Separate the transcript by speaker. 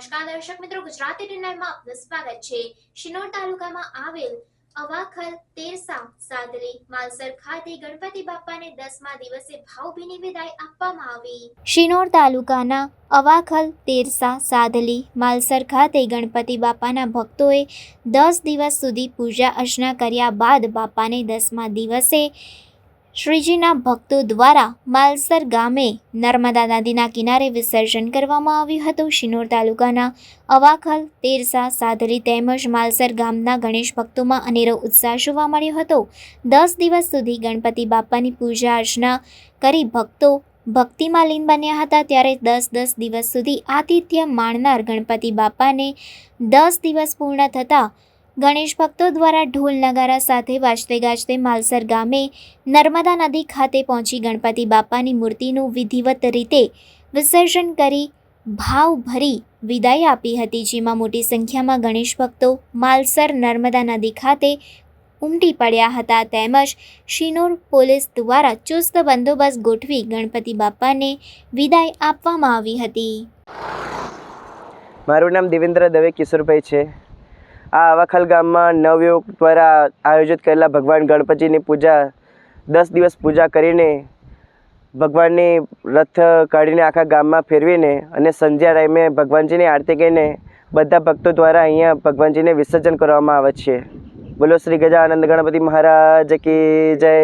Speaker 1: નમસ્કાર દર્શક મિત્રો, ગુજરાતી ટીવીમાં આપનું સ્વાગત છે. શિનોર તાલુકામાં આવેલ અવાખલ તેરસા સાદરી માલસર ખાતે ગણપતિ બાપાને દસમા દિવસે ભાવભીની વિદાય આપવામાં આવી. શિનોર તાલુકાના અવાખલ તેરસા સાદલી માલસર ખાતે ગણપતિ બાપાના ભક્તોએ દસ દિવસ સુધી પૂજા અર્ચના કર્યા બાદ બાપાને દસમા દિવસે શ્રીજીના ભક્તો દ્વારા માલસર ગામે નર્મદા નદીના કિનારે વિસર્જન કરવામાં આવ્યું હતું. શિનોર તાલુકાના અવાખલ, તેરસા સાદરી તેમજ માલસર ગામના ગણેશ ભક્તોમાં અનેરો ઉત્સાહ જોવા મળ્યો હતો. દસ દિવસ સુધી ગણપતિ બાપાની પૂજા અર્ચના કરી ભક્તો ભક્તિમાં લીન બન્યા હતા. ત્યારે દસ દસ દિવસ સુધી આતિથ્ય માણનાર ગણપતિ બાપાને દસ દિવસ પૂર્ણ થતાં ગણેશ ભક્તો દ્વારા ઢોલ નગારા સાથે વાજતે ગાજતે માલસર ગામે નર્મદા નદી ખાતે પહોંચી ગણપતિ બાપાની મૂર્તિનું વિધિવત રીતે વિસર્જન કરી ભાવભરી વિદાય આપી હતી, જેમાં મોટી સંખ્યામાં ગણેશ ભક્તો માલસર નર્મદા નદી ખાતે ઉમટી પડ્યા હતા. તેમજ શિનોર પોલીસ દ્વારા ચુસ્ત બંદોબસ્ત ગોઠવી ગણપતિ બાપાને વિદાય આપવામાં આવી હતી.
Speaker 2: મારું નામ દેવેન્દ્ર દવે કિશોરભાઈ છે. આ આવાખલ ગામમાં નવયુગ દ્વારા આયોજિત કરેલા ભગવાન ગણપતિની પૂજા, દસ દિવસ પૂજા કરીને ભગવાનની રથ કાઢીને આખા ગામમાં ફેરવીને અને સંધ્યા ટાઈમે ભગવાનજીની આરતી કરીને બધા ભક્તો દ્વારા અહીંયા ભગવાનજીને વિસર્જન કરવામાં આવે છે. બોલો શ્રી ગજાનંદ ગણપતિ મહારાજ કી જય.